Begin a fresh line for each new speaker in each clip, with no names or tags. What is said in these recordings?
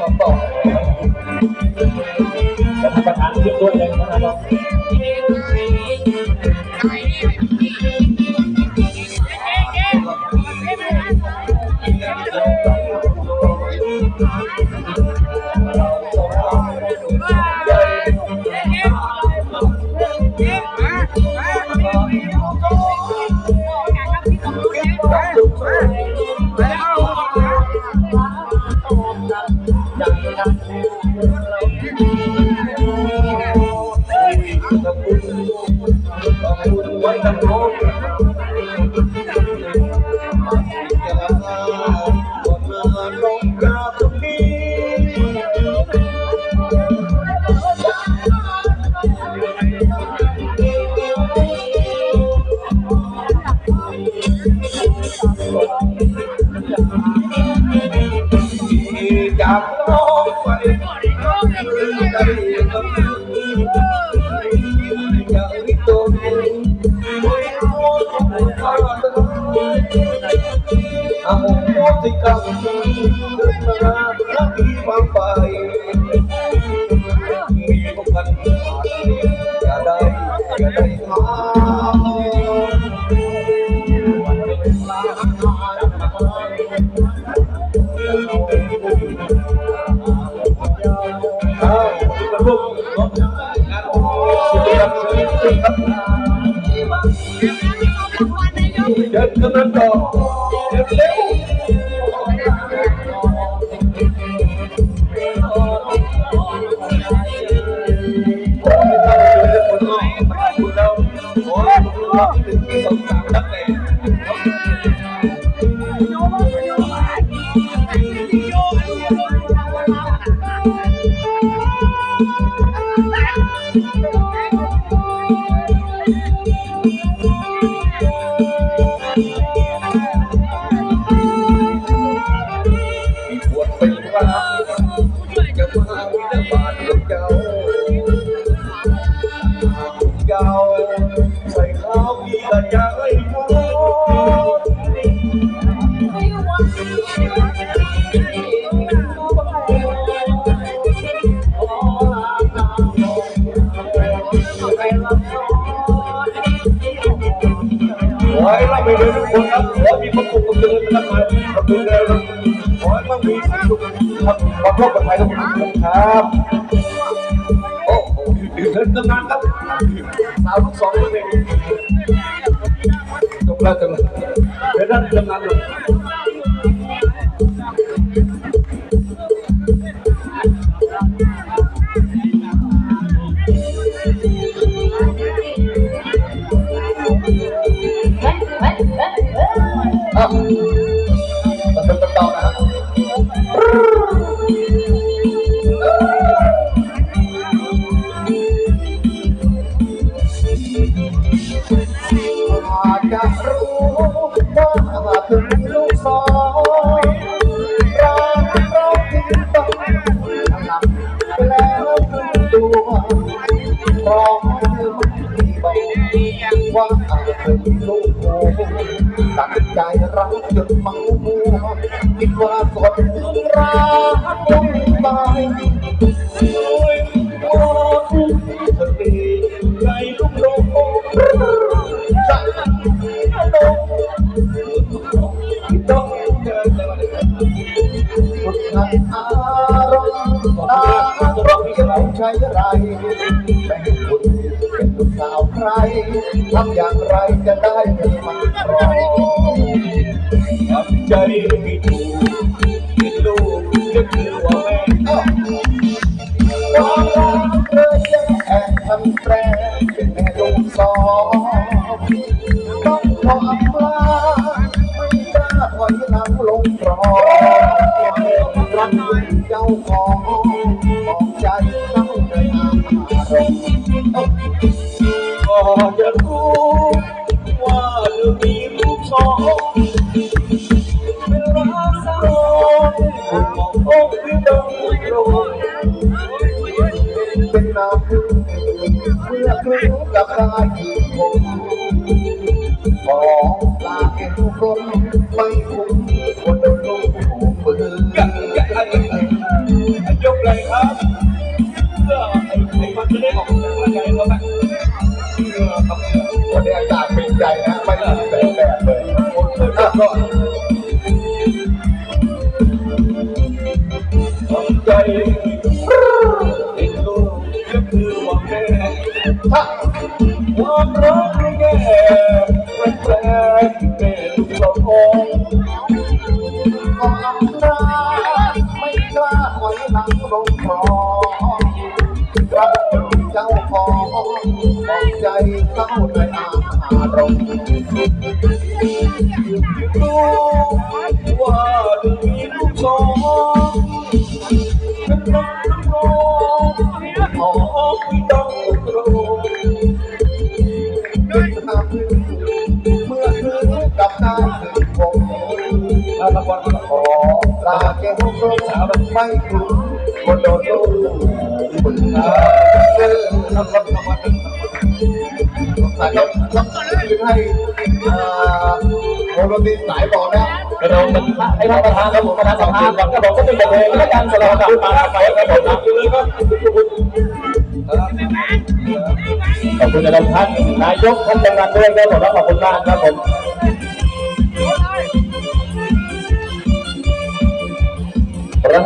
สองต่อจะทำประธานขึ้นด้วยเลยนะครับ ไว้ อาโมติกรรมม มี เจ้าใส่ข้าวมีกระจายหมดขอให้เราไปเดินทุกคนครับขอมีความสุขกับเดินนะครับมากับเดินเร็วครับขอให้มั่งมีความสุขครับความโชคปลอดภัยทุกคนครับโอ้โหเดินตั้งนานครับ สาวทุกสองคนเองจบแล้วจบแล้วเดินได้ตั้งนานเลยอะ ลูกโง่ตัดใจรักจนเมามั สาวใครทำอย่างไรจะได้เป็นมันรองทำใจไม่ถูกเป็นลูกจะคือว่าแม่ความรักเธอจะแอบทำแปรเป็นแม่ลูกสองต้องขออำลาไม่กล้าถอยหลังลงคลอรักเจ้าของ ค
วามรักแก่แปลกแม่ลูกเราคง
ก็อำนาจไม่กล้าถอยหลังลงคลองรักเจ้าของบอกใจเข้าในอารมณ์
ลา
แก้วโรสาวไม่คุ้นคนโดนลูกคุณอาเดินทำรับทำวันนะครับต้องคืนให้โมโรตีสายบอกนะ
กระโดดมันให้ท่านประธานครับผมประธานสภาก่อนครับผมก็เป็นบทเพลงและการสลับกับมาไปครับผมครับเลยครับขอบคุณนะครับท่านนายกท่านกำนันด้วยครับผมขอบคุณมากครับผม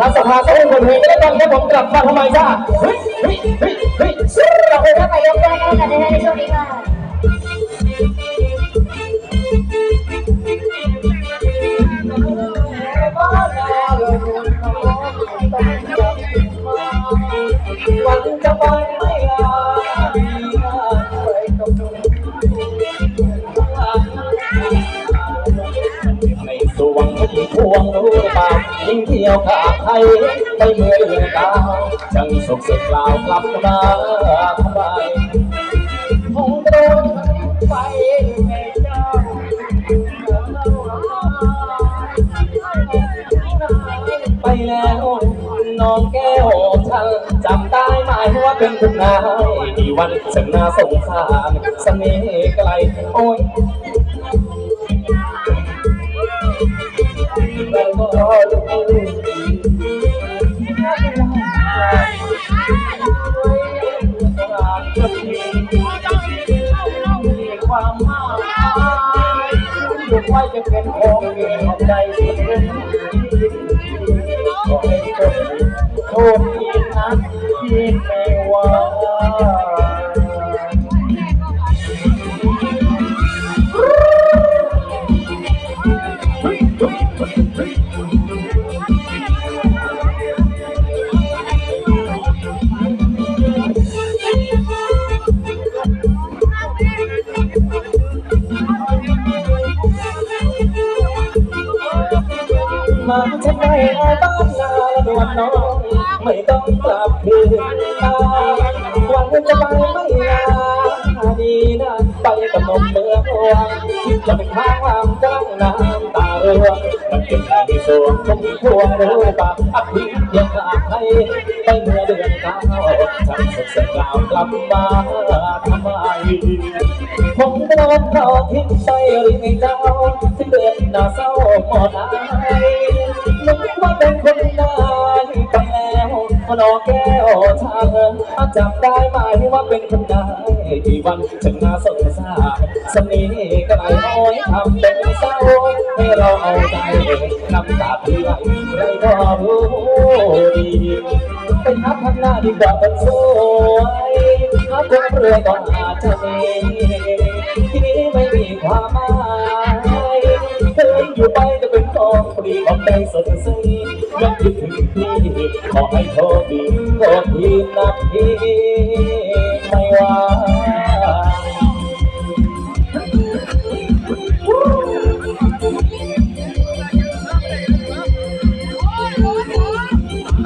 ประธานสภาก็เป็นบทเพลงและการครับผมกลับมาทำไมจ้าเฮ้ยเฮ้ยเฮ้ยเฮ้ย
ขอบคุณท่านนายกด้วยนะคะในช่วงนี้ค่ะ
วันจะไป งเที่ยวขาไทยไปเมื่อเดือนดาวจังสุขเสร็จกล่าวกลับมาทำไมคงโดนไปไงเจ้าไปแล้วน้องแก้วฉันจำได้ไหมว่าเป็นคุณนายที่วันฉันน่าสงสารเสน่ห์ไกลโอ้ย ความหมายลูกไว้จะเป็นของเก่งของใจสุดซึ้งขอให้โชคดีโชคดีนะที่ไม่ว่า มาทำไมเอาบ้านนาละดวนน้องไม่ต้องกลับคืนมาวันจะไปไม่ลาดีนะ ไปกับนมเมืองหลวงจะเป็นข้างลำกลางน้ำตาเรือมันเป็นแรงสวงชมพวงรู้ปะอภิเพียงกลาให้ไปเมื่อเดือนเก้าฉันสุดเสร็จกล่าวกลับมาทำไมผมโดนเขาทิ้งไปหรือไงเจ้าที่เดือนหน้าเศร้าหมดอายนึกว่าเป็นคนได้ ไปแล้วนอแก้วทางจำได้ไหมว่าเป็นคนได้ที่วันฉันน่าสงสาสนีก็ไหลอ้อยทำเป็นเศร้าให้เราเอาใจน้ำตาที่ไหลไรก็รู้ดีไปทับทำหน้าดีกว่าเป็นสวยทับคนเรือก็อาจจะมีที่นี้ไม่มีความหมาย รีของใจสดใสยังคิดถึงพี่ขอให้โชคดีโชคดีนะพี่ไม่ว่า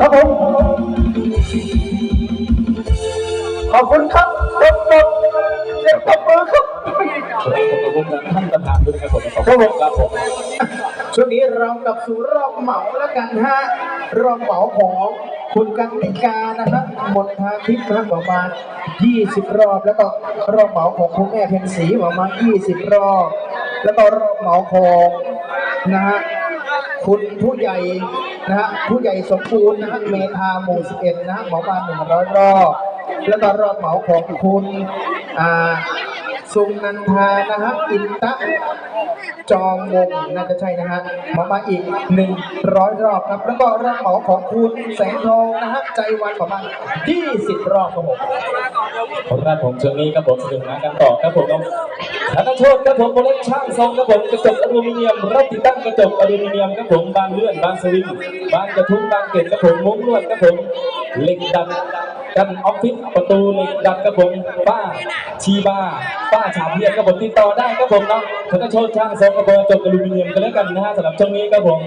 ครับผมขอบคุณครับขอบคุณเสียงปรบมือครับ
ขอบคุณท่านประธานด้วยนะครับผมขอบคุณครับผม
เรากลับสู่รอบเหมาแล้วกันฮะรอบเหมาของคุณกันติกานะฮะหมดทางทิพย์นะประมาณ 20 รอบ แล้วก็รอบเหมาของคุณแม่เพ็ญศรีประมาณ 20 รอบ แล้วก็รอบเหมาของนะฮะคุณผู้ใหญ่นะฮะผู้ใหญ่สมบูรณ์นะฮะเมธาหมู่11นะฮะเหมามา100 รอบ แล้วก็รอบเหมาของคุณอ่า สุนันทานะฮะอินตะจอมวงน่าจะใช่นะฮะมามาอีกหนึ่งร้อยรอบครับ แล้วก็รับเหมาของคุณแสงทองนะฮะใจวันประมาณยี่สิบรอบครับผม
ผมครับผมช่วงนี้ครับผมสนุกนานกันต่อครับผมธนโชคครับผมโมเล็กช่างทรงครับผมกระจกอลูมิเนียมรับติดตั้งกระจกอลูมิเนียมครับผมบานเลื่อนบานสวิงบานกระทุ้งบานเกล็ดครับผมมุ้งลวดครับผมเหล็กดัด กันออฟฟิศประตูเหล็กดัดครับผมป้าชีบาป้าฉาบเพียรครับผมติดต่อได้ครับผมเนาะธนโชคช่างทรงครับผมกระจกอลูมิเนียมกันแล้วกันนะฮะสำหรับช่วงนี้ครับผม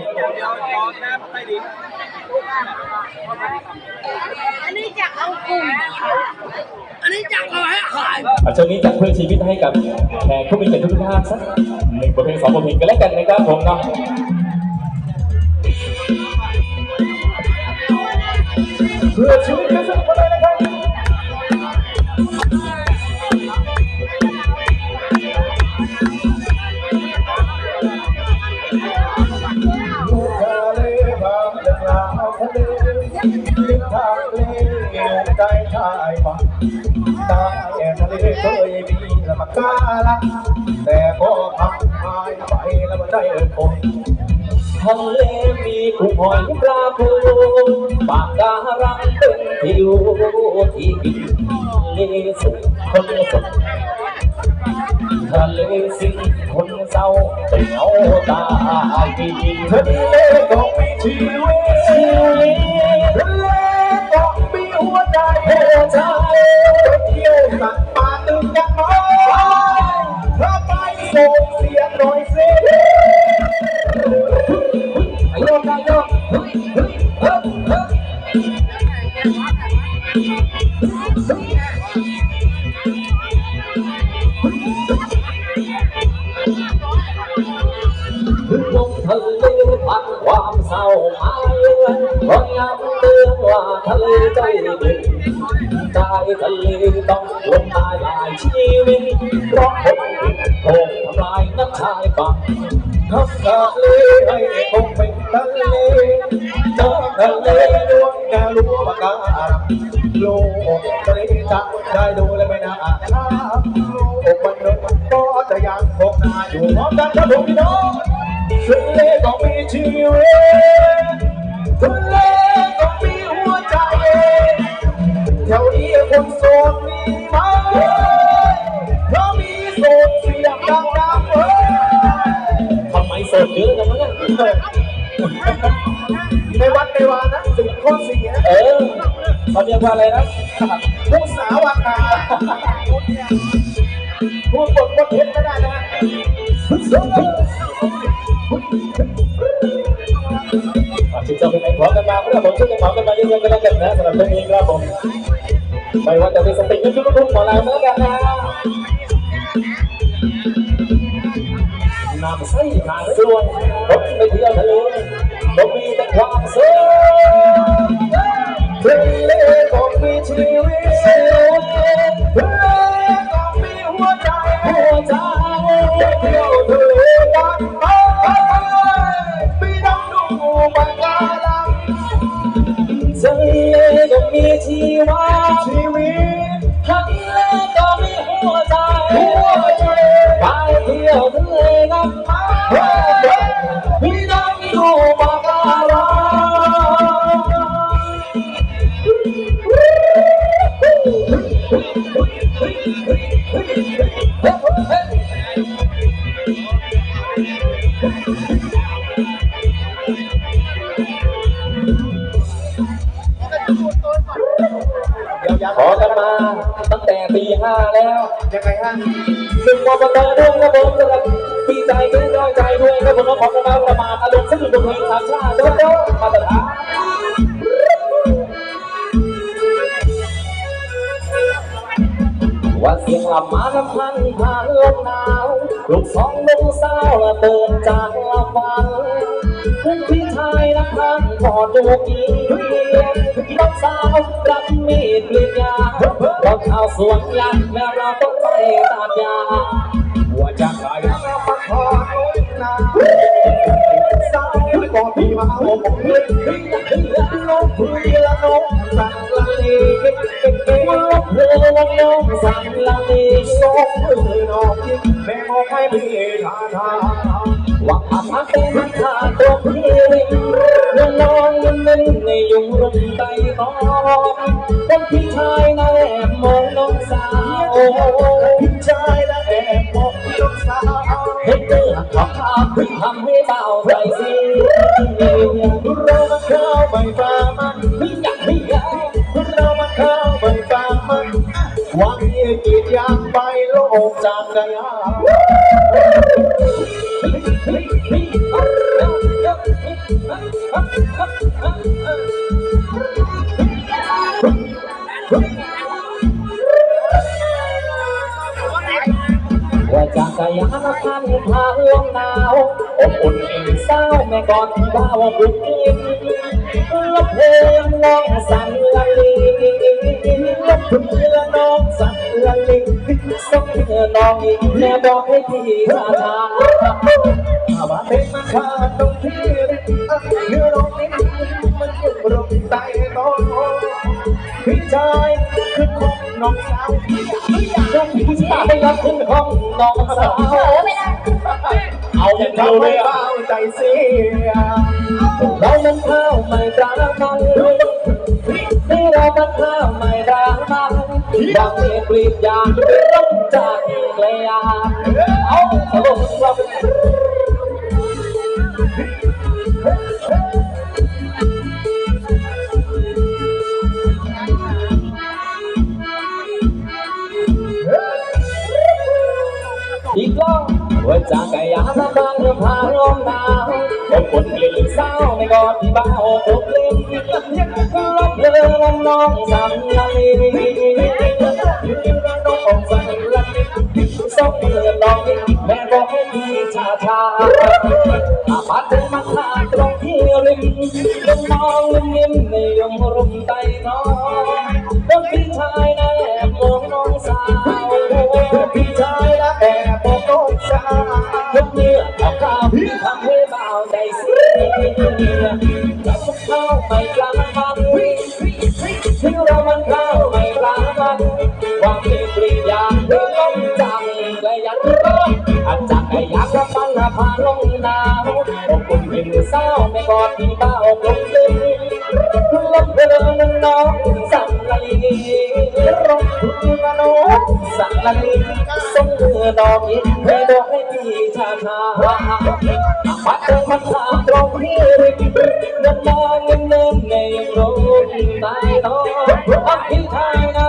อันนี้จะเอากลุ่มอันนี้จะเอาให้ขาย
อะช่วงนี้จะเพื่อชีวิตให้กับแขกผู้มีเกียรติทุกท่านสักหนึ่งบทเพลงสองบทเพลงกันแล้วกันนะครับผมเนาะ
พื่อชีวิตกันสักคนเลยนะครับทะเลบางเรื่องราวทะเลลิบทางเลใจชายฝั่ง กาลังแต่ก็พังหายไปแล้วไมันได้เอ่ยคง
ทะเลมีกุ้งหอยปลาปูปากการังเป็นที่อยู่ที่กินเลสุดคนสุดทะเลสิคนเศร้าเป็นเงาตาดิน
ทะเลก็มีชีวิต
ชีวิต
ทะเลก็มีหัวใจ
หัวใจ
เที่ยวสัตว์ป่
ทะเลต้องลงตายหลายชีวิตเพราะคนผิดโกงทำลายนักชายฝั่ง
ทำทะเลให้คงเป็นทะเลน้ำทะเลดวงแนวรู้ปากกาโลกทะเลจะได้ดูแลไม่น่าช้าโลกมนุษย์ก็จะยังคงน่าอยู่พร้อมกันครับผมพี่น้องทะเลก็มีชีวิตทะเล ดเย
อะจังวะเนี่ย
ในวัดในวานะสิบข้อสี่นะ
เออเขาเรียกว่าอะไรนะ
ผู้สาวาคาพูดบทบทเห็นไม่ได้นะ
ฝากชื่นชมเป็นไงขอกันมาเพื่อผมช่วยกันขอกันมาเยอะๆกันแล้วกันนะสำหรับเรื่องนี้ครับผมไม่ว่าจะเป็นสติกยุคทุกๆหมอลำแล้วกันนะ ใสขาดส่วนผมไปเที่ยวทะเลผมมีแต่ความสุข
ทะเลก็มีชีวิต
ขอกันมาตั้งแต่ปีห้าแล้ว
ยังไงฮะ
ซึ่งมอเตอร์ด้วยครับผมสำหรับปีใจด้วยน้อยใจด้วยครับผมขอกันมาประมาณอารมณ์สนุกกับเพลงสามชาติโดโดมาตรฐานว่า ลูกสองลูกสาวเติมจากลำวันคุณพี่ชายนักทางขอดูกีน้องสาวรับมีดกรีดยาเราชาวสวนยางแม่เราต้องไปตัดยาหัวจากไหน
มาขอโอ้ยนาสา ก่อนพี่มาเอาผมเพื่นพี่อยากเห็นลงพี่ละน้องสั่งละเลเก่งเก่งเก่ง
ว่าเพลงน้องสันละนีสองมือน้องแม่มองให้พี่ทาทาว่าอามาเป็นข้าตัวพี่น้องนอนมึนในยุงรุมใจตองคนพี่ชายน่าแอบมองน้องสาว
พี่ชายและแอบมองน้องสาว
เห็นเนื้อขาวขาวถึงทำให้เบาใจสิ
ใบฟ้ามัน
พี่อยากพี่อยาก
เรามาเข้าใบฟ้ามันหวังเยียกีดยางไปโลกจากกายา
ว่าจากกายานพันพาลมหนาวอบอุ่นเศร้าแม่ก่อนที่บ้าวบุกเอินลบ เพลงน้องสั่นละลีลบเพลงน้องสั่นละลีส่งเธอน้องแม่บอกให้พี่ชาชา
ถ้ามาเป็นมาขาดตรงที่เนื้อร้องนี้มันยุบลงใต้น้องพี่ชายคือของน้องสาว
ต้องพี่ชายรับขึ้นห้องน้องสาว
เอา
อย่างเดียว
ทำ
เลยอะ
เบาใจเสีย
มันข้าวไม่ปลามันนี่เรามันข้าวไม่ปลามันดังเรียกรีบยางต้องจากเลียเอาสรุปเราอีกแล้วว่าจากก่ยาละบางเรือพาลมหนา วอบอุ่นกลิ่นเศร้าในกอดที่บ้าโอกเล่นรับเพลินน้องสันละลีน้องสันละลีส่งเพื่อนน้องแม่บอกให้พี่ชาชาอาพัดถึงมาขาตรงที่ริมลมมองลมนิ่มในยมรุมใจน้อง ยจับเข้าไม่กลางมันที่เรามันเข้าไม่กลางมันความเปลี่ยนเปลี่ยางเรื่องลมจังและยันก็อาจจะไก่ยักษ์กับมันละพาลงหนาวอบอุ่นเป็นเศร้าไม่กอดที่เบาลงลึกลมเพลินน้องสั่นละลีร้องคุณละน้อง สั่นละลีส่งมือดอกยิ้มให้ดอกให้พี่ชาชาปัดเดินมันทางตรงที่ริมเดินมาเงินเงินในโรงใต้ท้องอักพี่ไทยใน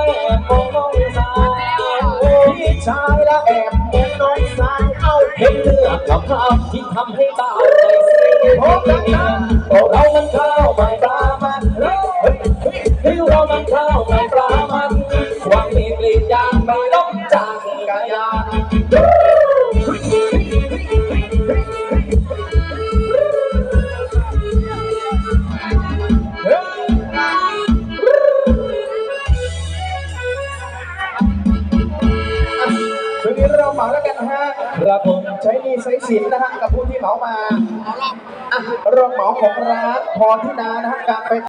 มองน้องสาว
พี่ชายและแอบมองน้องสาวเอา
เห็นเลือดกับข้าวที่ทำให้เบาใจเสียเรามันข้าวไม่ปลา
ของร้านพรทินานะฮะการไป